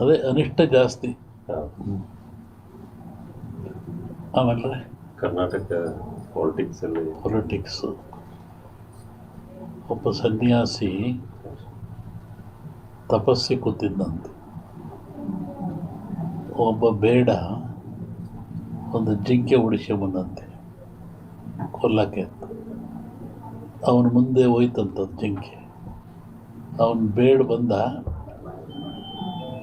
ಅದೇ ಅನಿಷ್ಟ ಜಾಸ್ತಿ. ಆಮೇಲೆ ಕರ್ನಾಟಕ ಪಾಲಿಟಿಕ್ಸ್ ಅಲ್ಲಿ. ಪೊಲಿಟಿಕ್ಸ್ ಒಬ್ಬ ಸನ್ಯಾಸಿ ತಪಸ್ಸಿ ಕೂತಿದ್ದಂತೆ. ಒಬ್ಬ ಬೇಡ ಒಂದು ಜಿಂಕೆ ಬಂದಂತೆ. ಕೊಲ್ಲಕ್ಕೆ ಅಂತ. ಅವನ ಮುಂದೆ ಹೋಯ್ತಂತ ಜಿಂಕೆ. ಅವನು ಬೇಡ ಬಂದ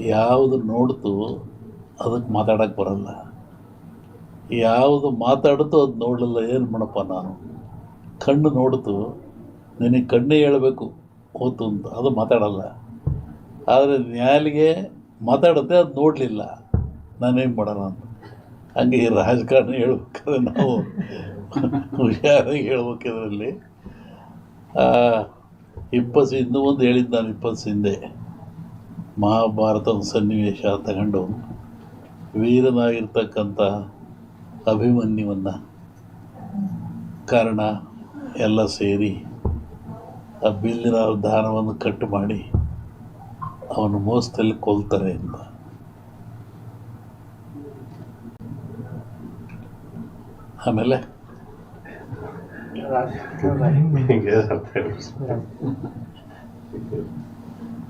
ಯಾವುದು ನೋಡ್ತು ಅದಕ್ಕೆ ಮಾತಾಡೋಕ್ಕೆ ಬರಲ್ಲ. ಯಾವುದು ಮಾತಾಡ್ತು ಅದು ನೋಡಲಿಲ್ಲ, ಏನು ಮಾಡಪ್ಪ ನಾನು? ಕಣ್ಣು ನೋಡ್ತು, ನಿನಗೆ ಕಣ್ಣೇ ಹೇಳಬೇಕು ಓತು ಅಂತ, ಅದು ಮಾತಾಡಲ್ಲ. ಆದರೆ ನ್ಯಾಯಾಲಿಗೆ ಮಾತಾಡುತ್ತೆ ಅದು ನೋಡಲಿಲ್ಲ. ನಾನೇನು ಮಾಡೋಣ ಅಂತ. ಹಂಗೆ ಈ ರಾಜಕಾರಣ ಹೇಳ್ಬೇಕಾದ್ರೆ ನಾವು ಹುಷಾರಾಗಿ ಹೇಳ್ಬೇಕು ಇದರಲ್ಲಿ ಇಪ್ಪತ್ತು ಇನ್ನೂ ಒಂದು ಹೇಳಿದ್ದು ನಾನು ಇಪ್ಪತ್ತು ಹಿಂದೆ ಮಹಾಭಾರತದ ಸನ್ನಿವೇಶ ತಗೊಂಡು ವೀರನಾಗಿರ್ತಕ್ಕಂಥ ಅಭಿಮನ್ಯುವನ್ನು ಕಾರಣ ಎಲ್ಲ ಸೇರಿ ಆ ಬಿಲ್ಲಿನ ದಾನವನ್ನು ಕಟ್ಟು ಮಾಡಿ ಅವನು ಮೋಸದಲ್ಲಿ ಕೊಲ್ತಾರೆ ಅಂತ. ಆಮೇಲೆ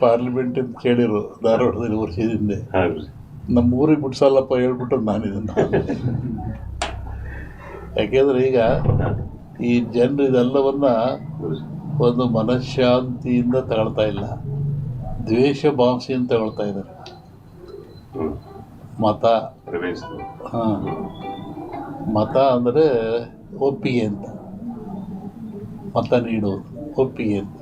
ಪಾರ್ಲಿಮೆಂಟ್ ಅಂತ ಕೇಳಿರು ಧಾರವಾಡದಲ್ಲಿ ವರ್ಷದ ಹಿಂದೆ. ನಮ್ಮ ಊರಿಗೆ ಬಿಡ್ಸಲ್ಲಪ್ಪ ಹೇಳ್ಬಿಟ್ಟು ನಾನು ಇದನ್ನು ಯಾಕೆಂದ್ರೆ ಈಗ ಈ ಜನರು ಇದೆಲ್ಲವನ್ನ ಒಂದು ಮನಃಶಾಂತಿಯಿಂದ ತಗೊಳ್ತಾ ಇಲ್ಲ. ದ್ವೇಷ ಭಾವಿಸಿಯಿಂದ ತಗೊಳ್ತಾ ಇದ್ದಾರೆ. ಮತ. ಹಾಂ. ಮತ ಅಂದರೆ ಒಪ್ಪಿಗೆ ಅಂತ. ಮತ ನೀಡುವುದು ಒಪ್ಪಿಗೆ ಅಂತ.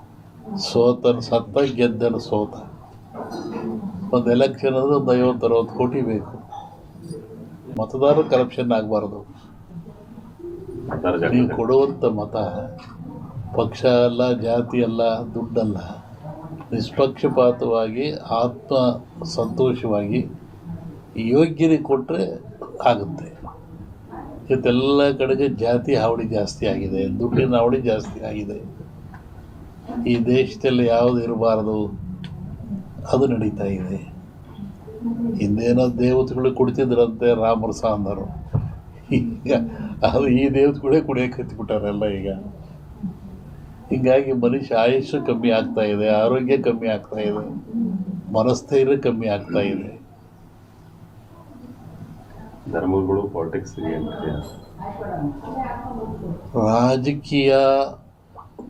ಸೋತನ ಸತ್ತ ಗೆದ್ದನ ಸೋತ. ಒಂದು ಎಲೆಕ್ಷನ್ ಅಂದರೆ ಒಂದು ಐವತ್ತು ಅರವತ್ತು ಕೋಟಿ ಬೇಕು. ಮತದಾರರು ಕರಪ್ಷನ್ ಆಗಬಾರ್ದು. ನೀವು ಕೊಡುವಂಥ ಮತ ಪಕ್ಷ ಅಲ್ಲ, ಜಾತಿ ಅಲ್ಲ, ದುಡ್ಡಲ್ಲ, ನಿಷ್ಪಕ್ಷಪಾತವಾಗಿ, ಆತ್ಮ ಸಂತೋಷವಾಗಿ ಯೋಗ್ಯರಿಗೆ ಕೊಟ್ಟರೆ ಆಗುತ್ತೆ. ಇವತ್ತೆಲ್ಲ ಕಡೆಗೆ ಜಾತಿ ಹಾವಳಿ ಜಾಸ್ತಿ ಆಗಿದೆ, ದುಡ್ಡಿನ ಹಾವಳಿ ಜಾಸ್ತಿ ಆಗಿದೆ. ಈ ದೇಶದಲ್ಲಿ ಯಾವುದು ಇರಬಾರದು? ಅದು ನಡೀತಾ ಇದೆ. ಹಿಂದೇನೋ ದೇವತೆಗಳು ಕುಡಿತಿದ್ರಂತೆ ರಾಮರ ಅಂದರು ಈಗ ಅದು ಈ ದೇವತೆಗಳೇ ಕುಡಿಯೋಕೆ ಹತ್ಬಿಟ್ಟಾರೆಲ್ಲ ಈಗ. ಹೀಗಾಗಿ ಮನುಷ್ಯ ಆಯುಷ್ಯ ಕಮ್ಮಿ ಆಗ್ತಾ ಇದೆ ಆರೋಗ್ಯ ಕಮ್ಮಿ ಆಗ್ತಾ ಇದೆ ಮನಸ್ಥೈರ್ಯ ಕಮ್ಮಿ ಆಗ್ತಾ ಇದೆ. ಧರ್ಮಗಳು ಪಾಲಿಟಿಕ್ಸ್ ಏನ್ರಿ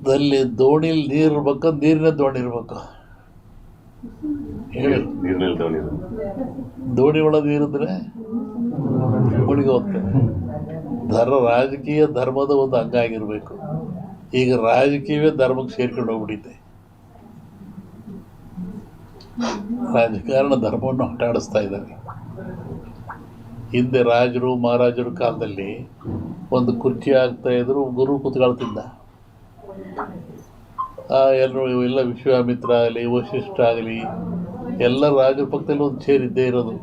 ರಾಜಕೀಯದಲ್ಲಿ ದೋಣಿಲಿ ನೀರು ಇರ್ಬೇಕು ನೀರಿನ ದೋಣಿ ಇರ್ಬೇಕು? ದೋಣಿ ಒಳಗೆ ನೀರಿದ್ರೆ ಮುಳುಗಿ ಹೋಗ್ತದೆ. ಧರ್ಮ ರಾಜಕೀಯ ಧರ್ಮದ ಒಂದು ಅಂಗ ಆಗಿರಬೇಕು. ಈಗ ರಾಜಕೀಯವೇ ಧರ್ಮಕ್ಕೆ ಸೇರ್ಕೊಂಡು ಹೋಗ್ಬಿಟ್ಟಿದೆ. ರಾಜಕಾರಣ ಧರ್ಮವನ್ನು ಆಟಾಡಿಸ್ತಾ ಇದ್ದಾರೆ. ಹಿಂದೆ ರಾಜರು ಮಹಾರಾಜರು ಕಾಲದಲ್ಲಿ ಒಂದು ಕುರ್ಚಿ ಆಗ್ತಾ ಇದ್ರು ಗುರು ಕೂತ್ಕೊಳ್ತಿದ್ದ. ಎಲ್ಲರೂ ಎಲ್ಲ ವಿಶ್ವಾಮಿತ್ರ ಆಗಲಿ ವಶಿಷ್ಠ ಆಗಲಿ, ಎಲ್ಲ ರಾಜರ ಪಕ್ಕದಲ್ಲಿ ಒಂದು ಚೇರ್ ಇದ್ದೇ ಇರೋದು.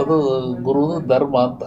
ಅದು ಗುರು ಧರ್ಮ ಅಂತ.